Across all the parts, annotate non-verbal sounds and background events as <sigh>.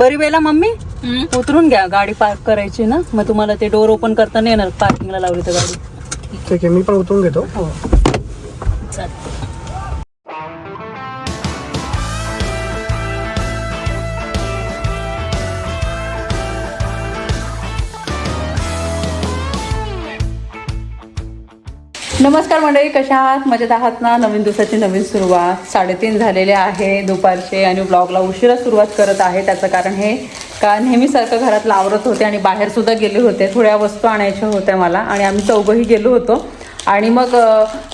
परिवेला mummy? उतरून घ्या गाडी पार्क करायची ना. मग तुम्हाला ते डोर ओपन करता नाही येणार पार्किंगला लावली तर गाडी. ठीक आहे मी पण उतरून घेतो. हो. चालेल. नमस्कार मंडळी कशा आहात? मजेत आहात ना? नवीन दिवसाची नवीन सुरुवात. साडेतीन झालेले आहे. दुपारचे आणि ब्लॉगला उशिरा सुरुवात करत आहे. त्याचं कारण हे का नेहमीसारखं घरात लावरत होते आणि बाहेरसुद्धा गेले होते. थोड्या वस्तू आणायच्या होत्या मला आणि आम्ही चौघंही गेलो होतो. आणि मग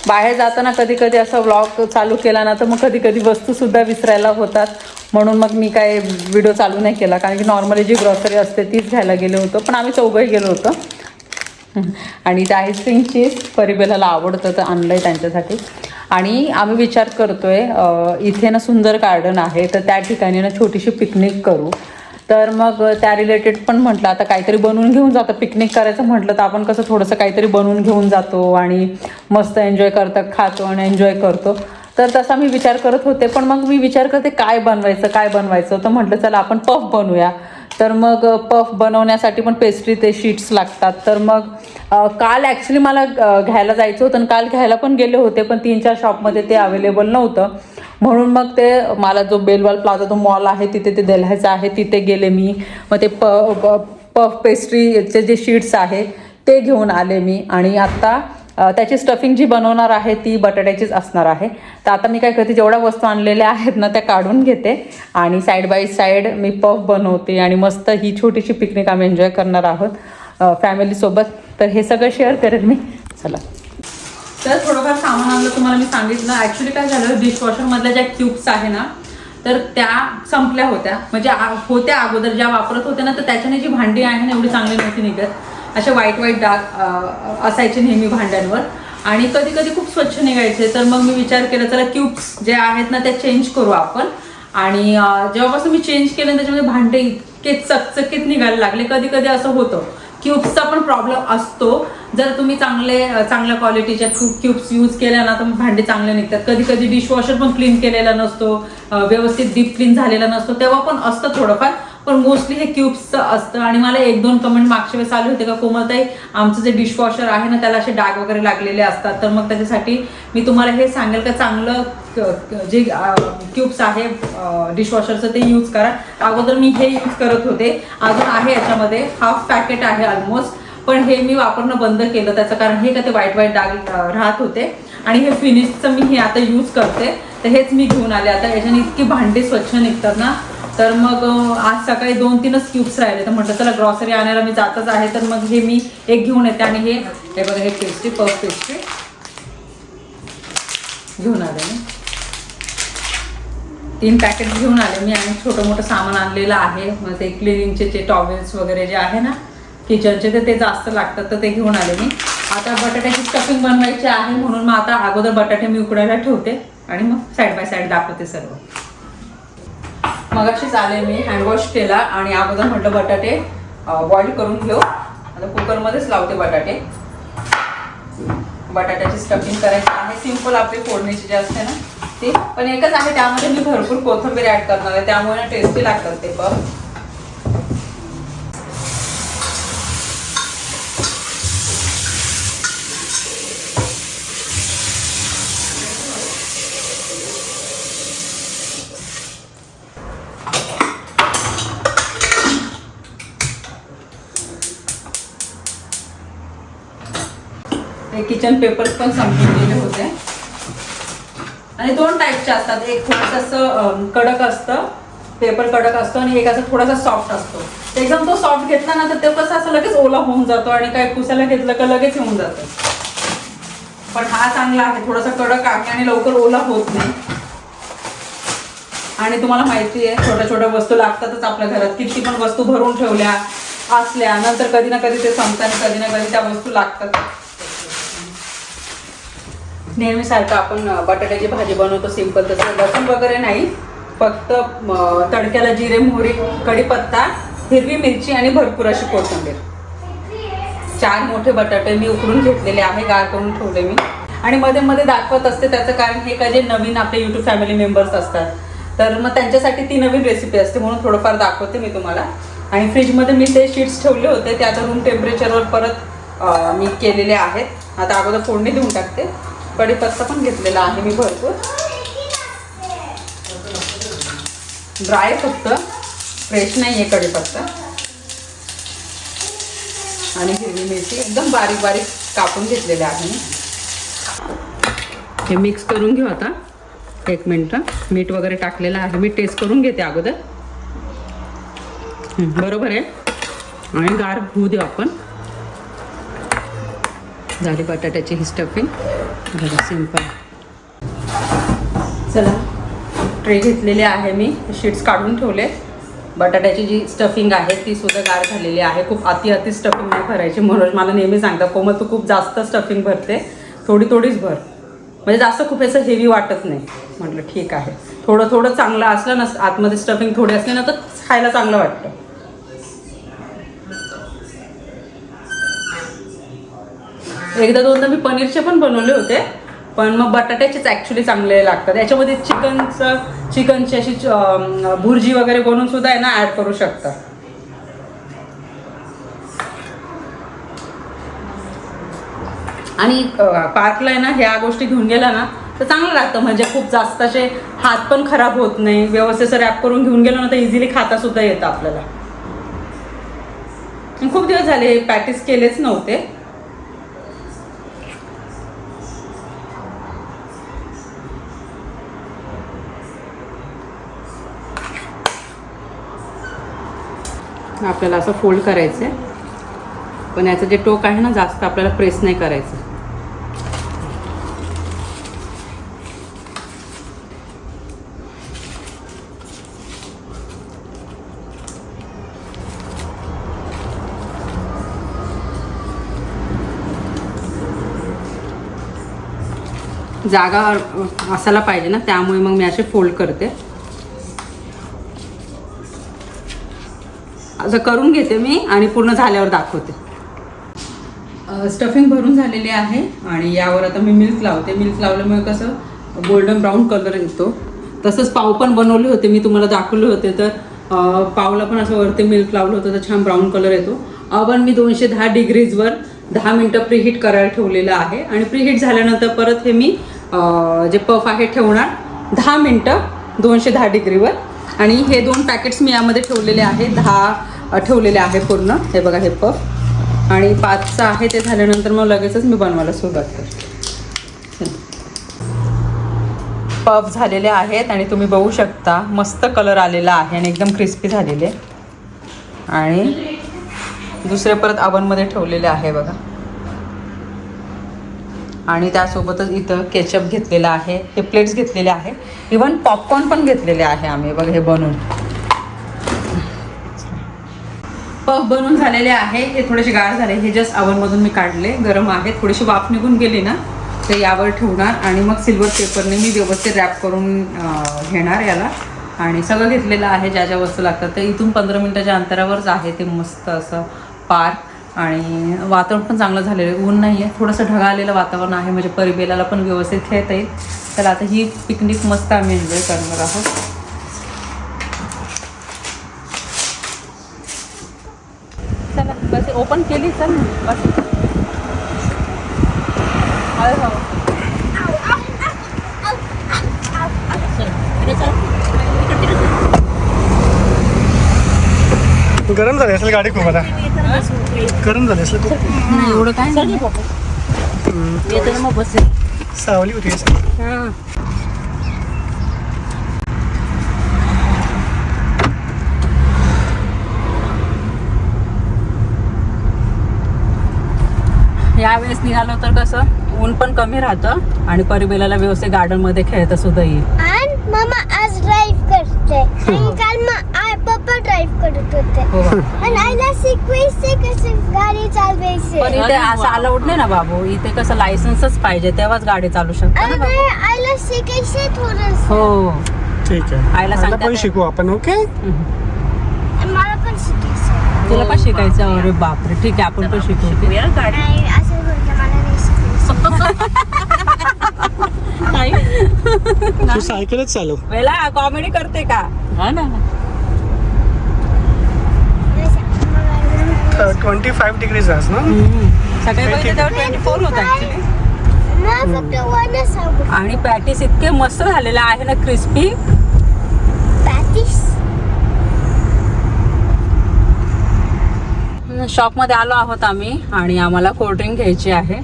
बाहेर जाताना कधी कधी असा व्लॉग चालू केला ना तर मग कधी कधी वस्तूसुद्धा विसरायला होतात. म्हणून मग मी काय व्हिडिओ चालू नाही केला. कारण की नॉर्मली जी ग्रॉसरी असते तीच घ्यायला गेलो होतो. पण आम्ही चौघंही गेलो होतो. <laughs> आणि ते आईस्क्रीम परिबेलाला आवडतं तर आणलं आहे त्यांच्यासाठी. आणि आम्ही विचार करतोय इथे ना सुंदर गार्डन आहे तर त्या ठिकाणी ना छोटीशी पिकनिक करू. तर मग त्या रिलेटेड पण म्हटलं आता काहीतरी बनवून घेऊन जातं पिकनिक करायचं म्हटलं तर आपण कसं थोडंसं काहीतरी बनवून घेऊन जातो आणि मस्त एन्जॉय करता खातो आणि एन्जॉय करतो. तर तसा मी विचार करत होते पण मग मी विचार करते काय बनवायचं काय बनवायचं? तर म्हटलं चला आपण पफ बनवूया. तर मग पफ बनवण्यासाठी पण पेस्ट्री ते शीट्स लागतात. तर मग काल ॲक्च्युली मला घ्यायला जायचं होतं आणि काल घ्यायला पण गेले होते पण तीन चार शॉपमध्ये ते अवेलेबल नव्हतं. म्हणून मग ते मला जो बेलवाल प्लाझा तो मॉल आहे तिथे ते देल्हायचं आहे तिथे गेले मी. मग ते प प- पफ पेस्ट्रीचे जे शीट्स आहे ते घेऊन आले मी. आणि आत्ता त्याची स्टफिंग जी बनवणार आहे ती बटाट्याचीच असणार आहे. तर आता मी काय करते जेवढ्या वस्तू आणलेल्या आहेत ना त्या काढून घेते आणि साईड बाय साईड मी पफ बनवते आणि मस्त ही छोटीशी पिकनिक आम्ही एन्जॉय करणार आहोत फॅमिलीसोबत तर हे सगळं शेअर करेन मी. चला. तर थोडंफार सामान आणलं तुम्हाला मी सांगितलं. ॲक्च्युली काय झालं डिशवॉशरमधल्या ज्या ट्यूब्स आहे ना तर त्या संपल्या होत्या. म्हणजे आ- होत्या अगोदर ज्या वापरत होत्या ना तर त्याच्याने जी भांडी आहे ना एवढी चांगली नव्हती निघत अशा वाईट वाईट डाग असायचे नेहमी भांड्यांवर. आणि कधी कधी खूप स्वच्छ निघायचे. तर मग मी विचार केला चला क्यूब्स जे आहेत ना त्या चेंज करू आपण. आणि जेव्हापासून मी चेंज केलं त्याच्यामध्ये भांडे इतके चकचकीत निघायला लागले. कधी कधी असं होतं क्यूब्सचा पण प्रॉब्लेम असतो. जर तुम्ही चांगले चांगल्या क्वालिटीच्या क्यूब्स यूज केल्या ना तर भांडे चांगले निघतात. कधी कधी डिशवॉशर पण क्लीन केलेला नसतो व्यवस्थित डीप क्लीन झालेला नसतो. तेव्हा पण असतं थोडंफार. पण मोस्टली हे क्यूब्सचं असतं. आणि मला एक दोन कमेंट मागच्या वेळेस आले होते का कोमलताई आमचं जे डिशवॉशर आहे ना त्याला असे डाग वगैरे लागलेले असतात. तर मग त्याच्यासाठी मी तुम्हाला हे सांगेल का चांगलं जे क्यूब्स आहे डिशवॉशरचं ते यूज करा. अगोदर मी हे यूज करत होते. अजून आहे याच्यामध्ये हाफ पॅकेट आहे ऑलमोस्ट पण हे मी वापरणं बंद केलं. त्याचं कारण हे का ते वाईट वाईट डाग राहत होते. आणि हे फिनिशचं मी हे आता यूज करते. तर हेच मी घेऊन आले. आता याच्याने इतकी भांडी स्वच्छ निघतात ना. तर मग आज सकाळी दोन तीनच क्यूब्स राहिले. तर म्हटलं चला ग्रॉसरी आणायला मी जातच आहे. तर मग हे मी एक घेऊन येते आणि हे हे बघा हे पेस्ट्री पफ पेस्ट्री घेऊन आले मी. तीन पॅकेट घेऊन आले मी आणि छोटं मोठं सामान आणलेलं आहे. मग ते क्लिनिंगचे जे टॉवेल्स वगैरे जे आहे ना किचनचे तर ते जास्त लागतात तर ते घेऊन आले मी. आता बटाट्याची स्टफिंग बनवायची आहे म्हणून मग आता अगोदर बटाटे मी उकडायला ठेवते आणि मग साईड बाय साईड दाखवते सर्व. मगाशीच आले मी हँडवॉश केला आणि अगोदर म्हटलं बटाटे बॉईल करून घेऊ. आता कुकरमध्येच लावते बटाटे. बटाट्याची स्टफिंग करायची आहे. सिंपल आपली फोडणीची जी असते ना ती. पण एकच आहे त्यामध्ये मी भरपूर कोथिंबीर ॲड करणार आहे. त्यामुळे ना टेस्टी लागतात ते पण. माझे किचन पेपर्स पण संपून गेले होते. आणि दोन टाईपचे असतात. एक थोडंसं असं कडक असतं. पेपर कडक असतो आणि एक असं थोडासा सॉफ्ट असतो. एकदम तो सॉफ्ट घेतला ना तर ते कसं असं लगेच ओला होऊन जातो आणि काय पुसायला घेतलं का लगेच होऊन जातं. पण हा चांगला आहे. थोडासा कडक आहे आणि लवकर ओला होत नाही. आणि तुम्हाला माहिती आहे छोट्या छोट्या वस्तू लागतातच आपल्या घरात. किती पण वस्तू भरून ठेवल्या असल्या नंतर कधी ना कधी ते संपतात कधी ना कधी त्या वस्तू लागतात नेहमीसारखं आपण बटाट्याची भाजी बनवतो सिंपल तसं. लसूण वगैरे नाही. फक्त तडक्याला जिरे मोहरी कढीपत्ता हिरवी मिरची आणि भरपूर अशी कोथिंबीर. चार मोठे बटाटे मी उकडून घेतलेले आहे गार करून ठेवले मी. आणि मध्ये मध्ये दाखवत असते त्याचं कारण हे का जे नवीन आपले युट्यूब फॅमिली मेंबर्स असतात. तर मग त्यांच्यासाठी ती नवीन रेसिपी असते म्हणून थोडंफार दाखवते मी तुम्हाला. आणि फ्रीजमध्ये मी ते शीट्स ठेवले होते ते आता रूम टेम्परेचरवर परत मी केलेले आहेत. आता अगोदर फोडणी देऊन टाकते. कढीपत्ता पण घेतलेला आहे मी भरपूर. ड्राय फक्त. फ्रेश नाही आहे कढीपत्ता आणि हिरवी मिरची एकदम बारीक बारीक कापून घेतलेली आहे मी. हे मिक्स करून घेऊ आता. एक मिनटं. मीठ वगैरे टाकलेलं आहे. मी टेस्ट करून घेते अगोदर. बरोबर आहे. आणि गार होऊ देऊ आपण. झाली बटाट्याची ही स्टफिंग बघा सिंपल चला ट्रे घेतलेले आहे मी. शीट्स काढून ठेवले. बटाट्याची जी स्टफिंग आहे ती सुद्धा गार झालेली आहे. खूप अति अति स्टफिंग नाही भरायची. म्हणून मला नेहमी सांगतात कोमल तू खूप जास्त स्टफिंग भरते. थोडी थोडीच भर. म्हणजे जास्त खूप असं हेवी वाटत नाही. म्हटलं ठीक आहे. थोडं थोडं चांगलं असलं ना आतमध्ये स्टफिंग थोडी असली ना तर खायला चांगलं वाटतं. एकदा दोनदा मी पनीरचे पण बनवले होते. पण मग बटाट्याचेच ॲक्च्युली चांगले लागतात. याच्यामध्ये चिकनचं चिकनची अशी भुर्जी वगैरे बनवून सुद्धा आहे ना ॲड करू शकता. आणि पार्कला आहे ना ह्या गोष्टी घेऊन गेला ना तर चांगलं लागतं. म्हणजे खूप जास्त असे हात पण खराब होत नाही. व्यवस्थित रॅप करून घेऊन गेलो ना तर इझिली खाता सुद्धा येतं आपल्याला. खूप दिवस झाले पॅटिस केलेच नव्हते. आपल्याला असं फोल्ड करायचं आहे पण याचं जे टोक आहे ना जास्त आपल्याला प्रेस नाही करायचं. जागा असायला पाहिजे ना त्यामुळे मग मी असे फोल्ड करते. असं करून घेते मी आणि पूर्ण झाल्यावर दाखवते. स्टफिंग भरून झालेली आहे आणि यावर आता मी मिल्क लावते. मिल्क लावल्यामुळे कसं गोल्डन ब्राऊन कलर येतो. तसंच पाव पण बनवले होते. मी तुम्हाला दाखवले होते तर पावला पण असं वरती मिल्क लावलं होतं तर छान ब्राऊन कलर येतो. अवन मी दोनशे दहा डिग्रीजवर दहा मिनटं प्रीहीट करायला ठेवलेलं आहे आणि प्रीहीट झाल्यानंतर परत हे मी जे पफ आहे ठेवणार दहा मिनटं दोनशे दहा डिग्रीवर आणि हे दोन पॅकेट्स मी यामध्ये ठेवलेले आहे दहा ठेवलेले आहे पूर्ण. हे बघा हे पफ आणि पाचचं आहे ते झाल्यानंतर मग लगेचच मी बनवायला सुरुवात करते. पफ झालेले आहेत आणि तुम्ही बघू शकता मस्त कलर आलेला आहे आणि एकदम क्रिस्पी झालेले. आणि दुसरे परत अवनमध्ये ठेवलेले आहे बघा. आणि त्यासोबतच इथं केचप घेतलेलं आहे. हे प्लेट्स घेतलेले आहे. इवन पॉपकॉर्न पण घेतलेले आहे आम्ही. बघा हे बनवून. पफ बनून झालेले आहे. हे थोडेसे गार झाले. हे जस्ट अवनमधून मी काढले. गरम आहे थोडीशी वाफ निघून गेली ना ते यावर ठेवणार आणि मग सिल्वर पेपरने मी व्यवस्थित रॅप करून घेणार याला. आणि सगळं घेतलेलं आहे ज्या ज्या वस्तू लागतात. तर इथून पंधरा मिनटाच्या अंतरावरच आहे ते मस्त असं पार्क आणि वातावरण पण चांगलं झालेलं आहे. ऊन नाही आहे थोडंसं ढगाळ आलेलं वातावरण आहे. म्हणजे परिबेलाला पण व्यवस्थित खेळता येईल. तर आता ही पिकनिक मस्त आम्ही एन्जॉय करणार आहोत चला बस ओपन केली चल बस. गरम झाली असेल गाडी खूप आता गरम झाली असेल खूप एवढं काय. सावली होती. यावेळेस निघालो तर कसं ऊन पण कमी राहतं आणि परिबेलाला व्यवस्थित गार्डनमध्ये खेळता सुद्धा येईल. आणि मम्मा आज ड्राईव्ह करते आणि काल मग आ- पप्पा ड्राईव्ह करत होते. हो. आणि आईला शिकवायचे कसं गाडी चालवायचे पण इथे असं अलाउड नाही ना बाबू? इथे कसं लायसन्सच पाहिजे तेव्हाच गाडी चालू शकता ना आणि बाबू? आईला शिकायचे थोडस. हो. ठीक आहे. आईला सांगतात पण शिकू आपण ओके हम्म. मला पण शिकायचं तुला पण शिकायचं अरे बापरे. ठीक आहे आपण पण शिकू नाही असं मला नाही. तू सायकलच चालव. वेळा कॉमेडी करते का? हा ना. ट्वेंटी फाईव्ह डिग्रीज आज ना? सगळे बघितले तेव्हा ट्वेंटी फोर होता आणि पॅटीस इतके मस्त झालेले आहे ना क्रिस्पी पॅटीस शॉपमध्ये आलो आहोत आम्ही आणि आम्हाला कोल्ड्रिंक घ्यायची आहे.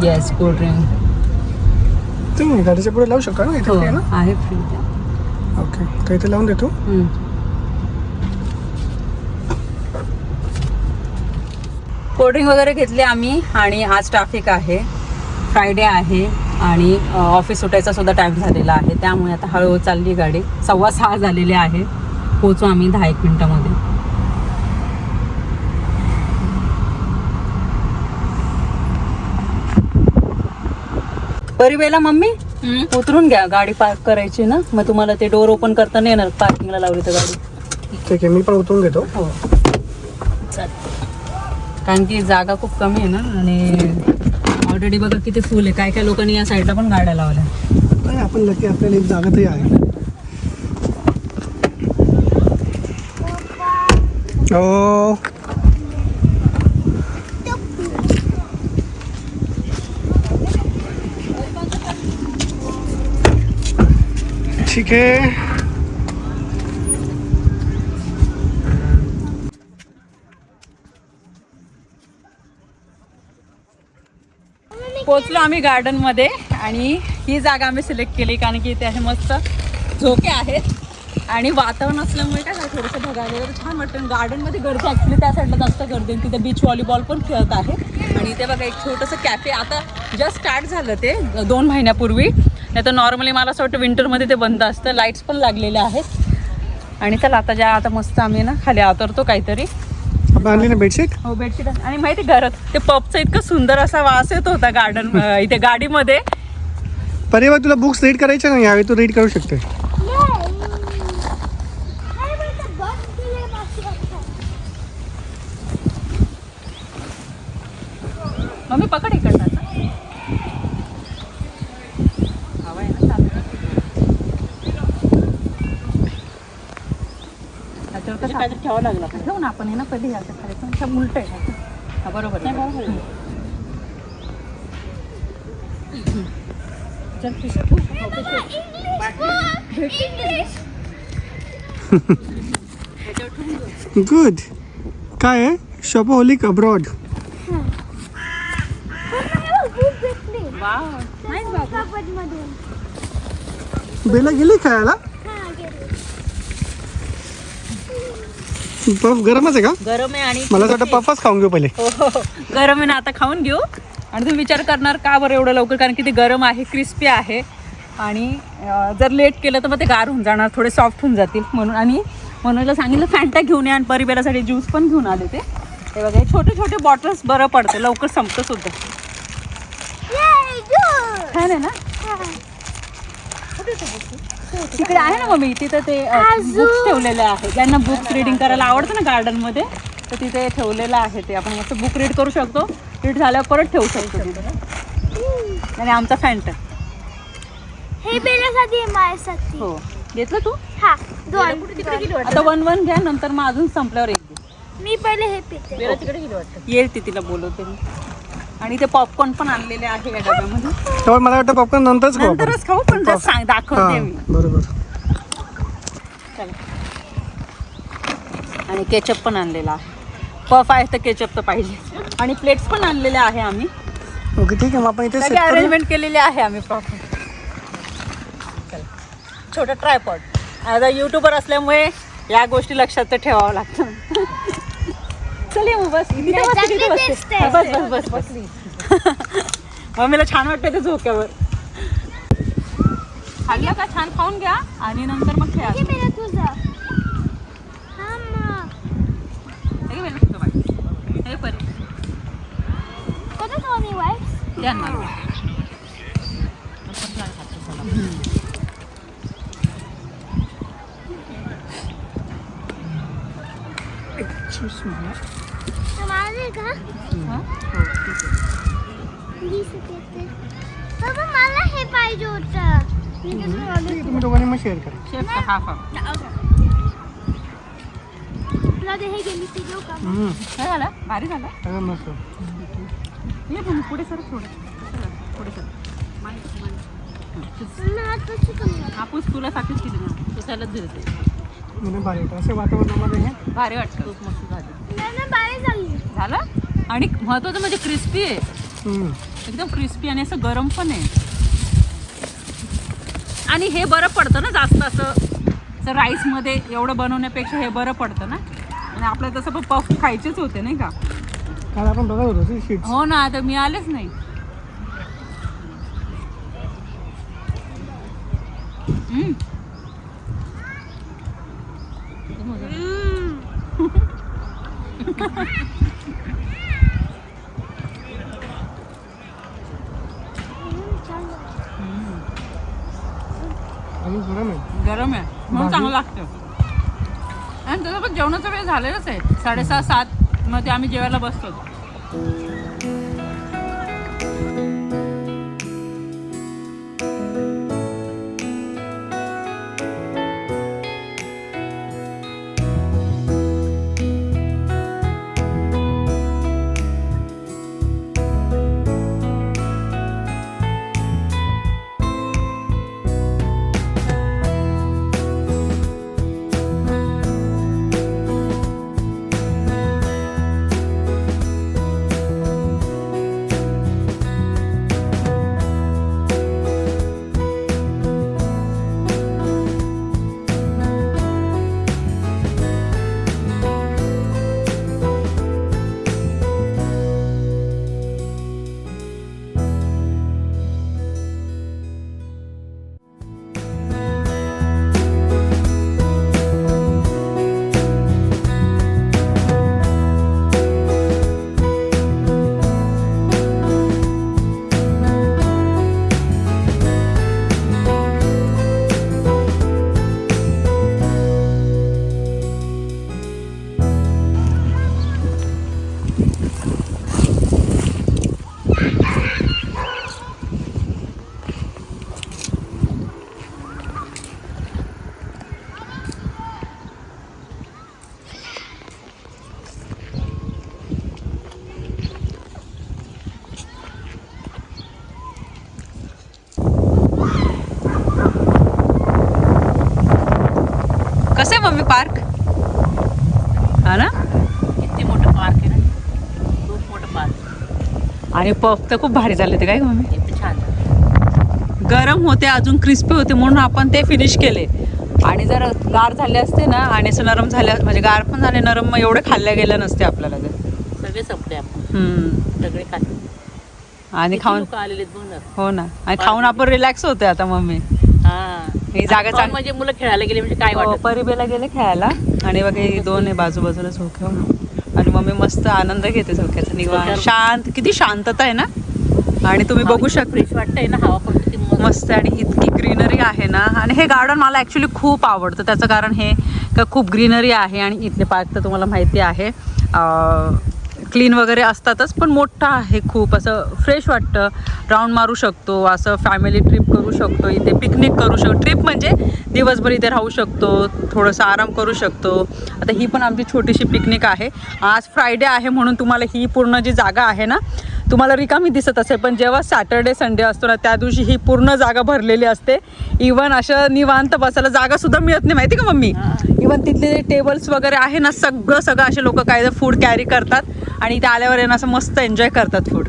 येस कोल्ड्रिंक तुम्ही गाडीच्या पुढे लावू शकता ना इथे हो आहे ना? आहे फ्री ओके काही इथे लावून देतो. कोल्ड्रिंक वगैरे घेतली आम्ही आणि आज ट्रॅफिक आहे. फ्रायडे आहे आणि ऑफिस सुटायचा सुद्धा टाईम झालेला आहे. त्यामुळे आता हळूहळू चालली गाडी. सव्वा सहा झालेली आहे. पोचू आम्ही दहा एक मिनिटामध्ये. परिवेला मम्मी उतरून घ्या. गाडी पार्क करायची ना मग तुम्हाला ते डोर ओपन करता नाही येणार पार्किंगला लावली तर गाडी. ठीक आहे मी पण उतरून घेतो. हो. कारण की जागा खूप कमी आहे ना आणि ऑलरेडी बघा किती फुल आहे. काय काय लोकांनी या साईडला पण गाड्या लावल्या. नाही आपण नक्की आपल्याला एक जागा तरी आहे. हो. ठीक आहे. पोचलो आम्ही गार्डनमध्ये आणि ही जागा आम्ही सिलेक्ट केली कारण की इथे मस्त झोके आहेत. आणि वातावरण असल्यामुळे काय झालं थोडंसं बघायला छान वाटतं. गार्डनमध्ये गर्दी ऍक्च्युली त्या साईडला जास्त गर्दी तिथे बीच व्हॉलीबॉल पण खेळत आहे. आणि इथे बघा एक छोटंसं कॅफे आता जस्ट स्टार्ट झालं ते दोन महिन्यापूर्वी. नाही तर नॉर्मली मला असं वाटतं विंटरमध्ये ते बंद असतं. लाईट्स पण लागलेल्या आहेत. आणि चला आता ज्या आता मस्त आम्ही ना खाली आवतरतो काहीतरी. आणली ना बेडशीट हो बेडशीट आणि माहिती घरात ते पपचा इतका सुंदर असा वास येत होता गार्डन इथे गाडीमध्ये. परिवार तुला बुक्स रीड करायचे ना यावेळी तू रीड करू शकते मम्मी पकड इकडनं आता. हवा आहे ना चालू. त्याच्यावर कसं काहीतरी ठेवावं लागलं आपण ठेवू ना आपण हे ना कधी घ्यायचं खायचं. असं उलट आहे. हा बरोबर आहे. बरोबर चल पिशवी ठेवू. हो, पिशवी. ह्याच्यावर ठेवून देऊ. गुड काय आहे? शॉपहोलिक अब्रॉड वाव. नाईस बाबा. बेला गेली खायला? पफ गरमच आहे का? गरम आहे आणि मला वाटतं पफच खाऊन घेऊ पहिले. हो हो. हो. गरम आहे ना आता खाऊन घेऊ. आणि तुम्ही विचार करणार का बरं एवढं लवकर? कारण की ते गरम आहे क्रिस्पी आहे. आणि अं, जर लेट केलं तर मग ते गार होऊन जाणार थोडे सॉफ्ट होऊन जातील म्हणून. आणि म्हणून सांगितलं फॅन्टा घेऊन या आणि परिबेरासाठी ज्यूस पण घेऊन आले ते. ते बघा हे छोटे छोटे बॉटल्स बरं पडतं लवकर संपतं सुद्धा. छान आहे ना? <laughs> तिकडे आहे ना मम्मी तिथं ते बुक्स ठेवलेले आहे ज्यांना बुक्स रिडिंग करायला आवडतं ना गार्डनमध्ये तर तिथे ठेवलेलं आहे ते. आपण मस्त बुक रीड करू शकतो. रीड झाल्यावर परत ठेवू शकतो तिथे. आणि आमचा फॅन्ट हे बेलासाठी आहे माझ्यासाठी. हो. घेतलं तू? हा दोन. आता वन वन घ्या नंतर मग अजून संपल्यावर एक घे मी पहिले हे पिते. येईल ती तिला बोलवते मी. आणि ते पॉपकॉर्न पण आणलेले आहे या डब्यामध्ये. तेव्हा मला वाटतं पॉपकॉर्न नंतरच खाऊ आपण. नंतरच खाऊ पण जस्ट सांग दाखवते हां मी. बरोबर. चला. आणि केचप पण आणलेला आहे. पफ आहे तर केचप तर पाहिजे. आणि प्लेट्स पण आणलेले आहे आम्ही. ओके ठीक आहे मग आपण इथे सगळे सेट करू अरेंजमेंट केलेले आहे आम्ही प्रॉपर छोटं ट्रायपॉड आता युट्यूबर असल्यामुळे या गोष्टी लक्षात तर ठेवावं लागतं. बस इथे बस, बस. बस बस. बस बस <laughs> मम्मीला छान वाटतं ते झोक्यावर. खाल्लं का? छान खाऊन घ्या आणि नंतर मग खेळा. हे बेला मला हे पाहिजे होतं तुम्ही दोघांनी मग शेअर करा। हाफ ते हे गेली ते देऊ का हम्म, काय झालं भारी झालं सगळं मस्त ये पण पुढे सर थोडं पुढे सर। हापूस तुला साठीच केली ना तू त्यालाच दिलं ते म्हणजे भारी वाटतं असे वातावरणामध्ये हे। भारी वाटतं खूप मस्त झाली झाली झालं? आणि महत्वाचं म्हणजे क्रिस्पी आहे. एकदम क्रिस्पी आणि असं गरम पण आहे. आणि हे बरं पडतं ना जास्त असं. राईसमध्ये एवढं बनवण्यापेक्षा हे बरं पडतं ना. आणि आपल्याला तसं पण पफ खायचेच होते नाही का? काल आपण बघत होतो हो ना आता मी आलेच नाही. हम्म. आणि गरम आहे गरम आहे म्हणून चांगलं लागतं पण जेवणाचा वेळ झालेलाच आहे. साडेसहा सात. मध्ये आम्ही जेवायला बसतो. आणि पफ तर खूप भारी झाले ते काय मम्मी? छान. गरम होते अजून क्रिस्पी होते म्हणून आपण ते फिनिश केले. आणि जर गार झाले असते ना आणि असं नरम झाले म्हणजे गार पण झाले नरम मग एवढे खाल्ल्या गेलं नसते आपल्याला ते. सगळे संपले आपण. सगळे खाल्ले. आणि खाऊन हो ना. आणि खाऊन आपण रिलॅक्स होतोय आता मम्मी. हा. ही जागा आणि चांग- म्हणजे मुलं खेळायला गेले म्हणजे काय हो, परिबेला गेले खेळायला. आणि बघा हे दोन आहे बाजूबाजूला झोके आणि मम्मी मस्त आनंद घेते झोक्याचा. निवांत. झोक्यावर- शांत किती शांतता आहे ना? आणि तुम्ही बघू शकता. फ्रेश वाटतंय ना हवा पण मस्त. मस्त आणि इतकी ग्रीनरी आहे ना. आणि हे गार्डन मला ॲक्च्युली खूप आवडतं. त्याचं कारण हे का खूप ग्रीनरी आहे आणि इथले पार्क तर तुम्हाला माहिती आहे. क्लीन वगैरे असतातच पण मोठा आहे खूप. असं फ्रेश वाटतं. राऊंड मारू शकतो असं फॅमिली ट्रिप करू शकतो इथे पिकनिक करू शकतो. ट्रिप म्हणजे दिवसभर इथे राहू शकतो थोडंसं आराम करू शकतो. आता ही पण आमची छोटीशी पिकनिक आहे. आज फ्रायडे आहे म्हणून तुम्हाला ही पूर्ण जी जागा आहे ना तुम्हाला रिकामी दिसत असेल पण जेव्हा सॅटर्डे संडे असतो ना त्या दिवशी ही पूर्ण जागा भरलेली असते. इवन अशा निवांत बसायला जागा सुद्धा मिळत नाही माहिती का मम्मी. इवन तिथले टेबल्स वगैरे आहे ना सगळं सगळं असे लोक काय फूड कॅरी करतात आणि इथे आल्यावर ना असं मस्त एन्जॉय करतात फूड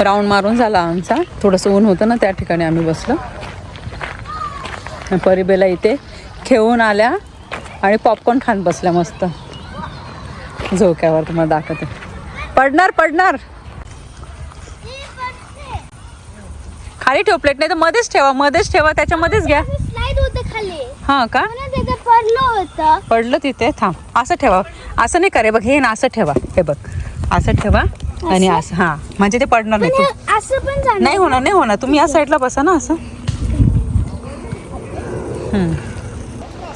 राऊंड मारून झाला आमचा. थोडंसं ऊन होतं ना त्या ठिकाणी आम्ही बसलो. परिबेला इथे खेळून आल्या आणि पॉपकॉर्न खात बसल्या मस्त. झोक्यावर तुम्हाला दाखवते. पडणार पडणार. खाली ठेव प्लेट नाही तर मध्येच ठेवा मध्येच ठेवा त्याच्यामध्येच घ्या. हा का? पडलं तिथे थांब. असं ठेवा. असं नाही करे बघ हे ना असं ठेवा. हे बघ. असं ठेवा. आणि असं? हा. म्हणजे ते पडणार नाही. तू असं पण नाही होणार नाही होणार. तुम्ही या साईडला बसा ना असं.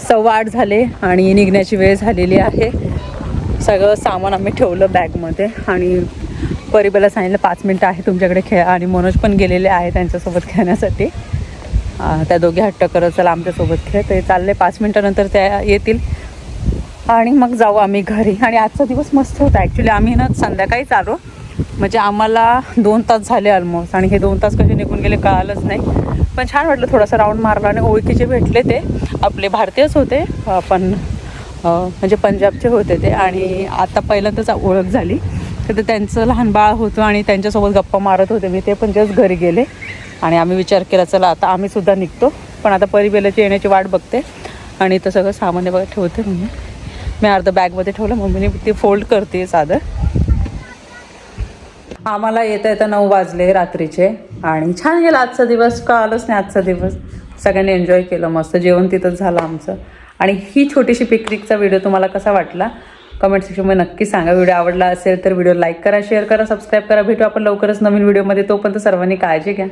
सव्वा आठ झाले आणि निघण्याची वेळ झालेली आहे. सगळं सामान आम्ही ठेवलं बॅगमध्ये आणि परिबेला सांगितलं पाच मिनटं आहे तुमच्याकडे खेळा आणि मनोज पण गेलेले आहे त्यांच्यासोबत खेळण्यासाठी. त्या दोघी हट्ट करत चला आमच्यासोबत खेळ. ते चालले. पाच मिनटानंतर त्या येतील. आणि मग जाऊ आम्ही घरी. आणि आजचा दिवस मस्त होता. ॲक्च्युली आम्ही ना संध्याकाळीच आलो. म्हणजे आम्हाला दोन तास झाले ऑलमोस्ट आणि हे दोन तास कसे निघून गेले कळालंच नाही. पण छान वाटलं थोडासा राऊंड मारला आणि ओळखीचे भेटले ते. आपले भारतीयच होते पण म्हणजे पंजाबचे होते ते आणि आता पहिल्यांदाच ओळख झाली. तर ते त्यांचं लहान बाळ होतं आणि त्यांच्यासोबत गप्पा मारत होते. मी ते पण जस्ट घरी गेले आणि आम्ही विचार केला चला आता आम्ही सुद्धा निघतो. पण आता परिबेलाची येण्याची वाट बघते आणि इथं सगळं सामान्य बघा ठेवते मम्मी. मी अर्धं बॅगमध्ये ठेवलं. मम्मीने ते फोल्ड करते साधं. आम्हाला येता येता नऊ वाजले रात्रीचे आणि छान गेला आजचा दिवस कळालंच नाही आजचा दिवस. सगळ्यांनी एन्जॉय केलं मस्त जेवण तिथंच झालं आमचं. आणि ही छोटीशी पिकनिकचा व्हिडिओ तुम्हाला कसा वाटला? कमेंट सेक्शनमध्ये नक्की सांगा. व्हिडिओ आवडला असेल तर व्हिडिओ लाईक करा शेअर करा सबस्क्राईब करा. भेटू आपण लवकरच नवीन व्हिडिओमध्ये तोपर्यंत सर्वांनी काळजी घ्या.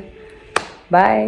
बाय